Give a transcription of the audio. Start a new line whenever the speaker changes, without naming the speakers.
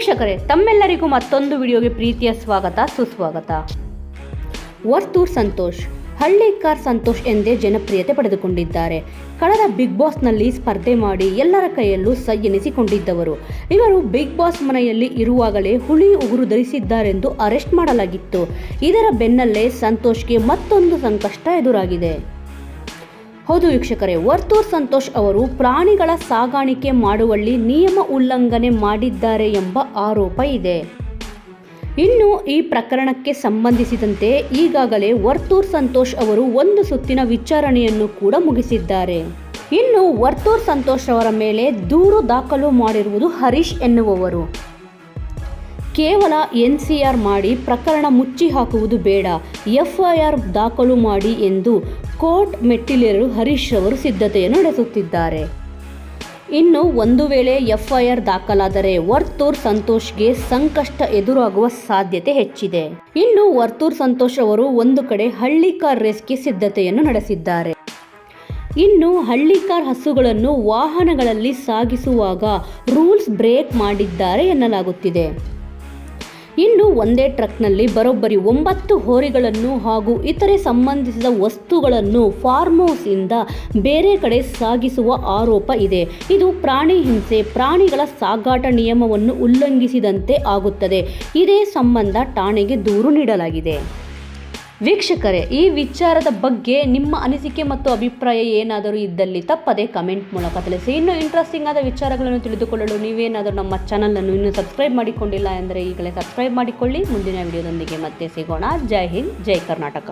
ವೀಕ್ಷಕರೇ, ತಮ್ಮೆಲ್ಲರಿಗೂ ಮತ್ತೊಂದು ವಿಡಿಯೋಗೆ ಪ್ರೀತಿಯ ಸ್ವಾಗತ, ಸುಸ್ವಾಗತ. ವರ್ತೂರ್ ಸಂತೋಷ್ ಹಳ್ಳಿಕಾರ್ ಸಂತೋಷ್ ಎಂದೇ ಜನಪ್ರಿಯತೆ ಪಡೆದುಕೊಂಡಿದ್ದಾರೆ. ಕಳೆದ ಬಿಗ್ ಬಾಸ್ನಲ್ಲಿ ಸ್ಪರ್ಧೆ ಮಾಡಿ ಎಲ್ಲರ ಕೈಯಲ್ಲೂ ಸೈ ಎನಿಸಿಕೊಂಡಿದ್ದವರು. ಇವರು ಬಿಗ್ ಬಾಸ್ ಮನೆಯಲ್ಲಿ ಇರುವಾಗಲೇ ಹುಳಿ ಉಗುರು ಧರಿಸಿದ್ದಾರೆಂದು ಅರೆಸ್ಟ್ ಮಾಡಲಾಗಿತ್ತು. ಇದರ ಬೆನ್ನಲ್ಲೇ ಸಂತೋಷ್ಗೆ ಮತ್ತೊಂದು ಸಂಕಷ್ಟ ಎದುರಾಗಿದೆ. ಹೌದು ವೀಕ್ಷಕರೇ, ವರ್ತೂರ್ ಸಂತೋಷ್ ಅವರು ಪ್ರಾಣಿಗಳ ಸಾಗಾಣಿಕೆ ಮಾಡುವಲ್ಲಿ ನಿಯಮ ಉಲ್ಲಂಘನೆ ಮಾಡಿದ್ದಾರೆ ಎಂಬ ಆರೋಪ ಇದೆ. ಇನ್ನು ಈ ಪ್ರಕರಣಕ್ಕೆ ಸಂಬಂಧಿಸಿದಂತೆ ಈಗಾಗಲೇ ವರ್ತೂರ್ ಸಂತೋಷ್ ಅವರು ಒಂದು ಸುತ್ತಿನ ವಿಚಾರಣೆಯನ್ನು ಕೂಡ ಮುಗಿಸಿದ್ದಾರೆ. ಇನ್ನು ವರ್ತೂರ್ ಸಂತೋಷ್ ಅವರ ಮೇಲೆ ದೂರು ದಾಖಲು ಮಾಡಿರುವುದು ಹರೀಶ್ ಎನ್ನುವವರು. ಕೇವಲ ಎನ್ ಸಿ ಆರ್ ಮಾಡಿ ಪ್ರಕರಣ ಮುಚ್ಚಿ ಹಾಕುವುದು ಬೇಡ, ಎಫ್ಐಆರ್ ದಾಖಲು ಮಾಡಿ ಎಂದು ಕೋರ್ಟ್ ಮೆಟ್ಟಿಲೇರಲು ಹರೀಶ್ ಅವರು ಸಿದ್ಧತೆಯನ್ನು ನಡೆಸುತ್ತಿದ್ದಾರೆ. ಇನ್ನು ಒಂದು ವೇಳೆ ಎಫ್ಐಆರ್ ದಾಖಲಾದರೆ ವರ್ತೂರ್ ಸಂತೋಷ್ಗೆ ಸಂಕಷ್ಟ ಎದುರಾಗುವ ಸಾಧ್ಯತೆ ಹೆಚ್ಚಿದೆ. ಇನ್ನು ವರ್ತೂರ್ ಸಂತೋಷ್ ಅವರು ಒಂದು ಕಡೆ ಹಳ್ಳಿಕಾರ್ ರೇಸ್ಗೆ ಸಿದ್ಧತೆಯನ್ನು ನಡೆಸಿದ್ದಾರೆ. ಇನ್ನು ಹಳ್ಳಿಕಾರ್ ಹಸುಗಳನ್ನು ವಾಹನಗಳಲ್ಲಿ ಸಾಗಿಸುವಾಗ ರೂಲ್ಸ್ ಬ್ರೇಕ್ ಮಾಡಿದ್ದಾರೆ ಎನ್ನಲಾಗುತ್ತಿದೆ. ಇನ್ನು ಒಂದೇ ಟ್ರಕ್ನಲ್ಲಿ ಬರೋಬ್ಬರಿ ಒಂಬತ್ತು ಹೋರಿಗಳನ್ನು ಹಾಗೂ ಇತರೆ ಸಂಬಂಧಿಸಿದ ವಸ್ತುಗಳನ್ನು ಫಾರ್ಮ್ ಹೌಸಿಂದ ಬೇರೆ ಕಡೆ ಸಾಗಿಸುವ ಆರೋಪ ಇದೆ. ಇದು ಪ್ರಾಣಿ ಹಿಂಸೆ, ಪ್ರಾಣಿಗಳ ಸಾಗಾಟ ನಿಯಮವನ್ನು ಉಲ್ಲಂಘಿಸಿದಂತೆ ಆಗುತ್ತದೆ. ಇದೇ ಸಂಬಂಧ ಠಾಣೆಗೆ ದೂರು ನೀಡಲಾಗಿದೆ. ವೀಕ್ಷಕರೇ, ಈ ವಿಚಾರದ ಬಗ್ಗೆ ನಿಮ್ಮ ಅನಿಸಿಕೆ ಮತ್ತು ಅಭಿಪ್ರಾಯ ಏನಾದರೂ ಇದ್ದಲ್ಲಿ ತಪ್ಪದೆ ಕಮೆಂಟ್ ಮೂಲಕ ತಿಳಿಸಿ. ಇನ್ನೂ ಇಂಟ್ರೆಸ್ಟಿಂಗ್ ಆದ ವಿಚಾರಗಳನ್ನು ತಿಳಿದುಕೊಳ್ಳಲು ನೀವೇನಾದರೂ ನಮ್ಮ ಚಾನಲನ್ನು ಇನ್ನೂ ಸಬ್ಸ್ಕ್ರೈಬ್ ಮಾಡಿಕೊಂಡಿಲ್ಲ ಎಂದರೆ ಈಗಲೇ ಸಬ್ಸ್ಕ್ರೈಬ್ ಮಾಡಿಕೊಳ್ಳಿ. ಮುಂದಿನ ವಿಡಿಯೋದೊಂದಿಗೆ ಮತ್ತೆ ಸಿಗೋಣ. ಜೈ ಹಿಂದ್, ಜೈ ಕರ್ನಾಟಕ.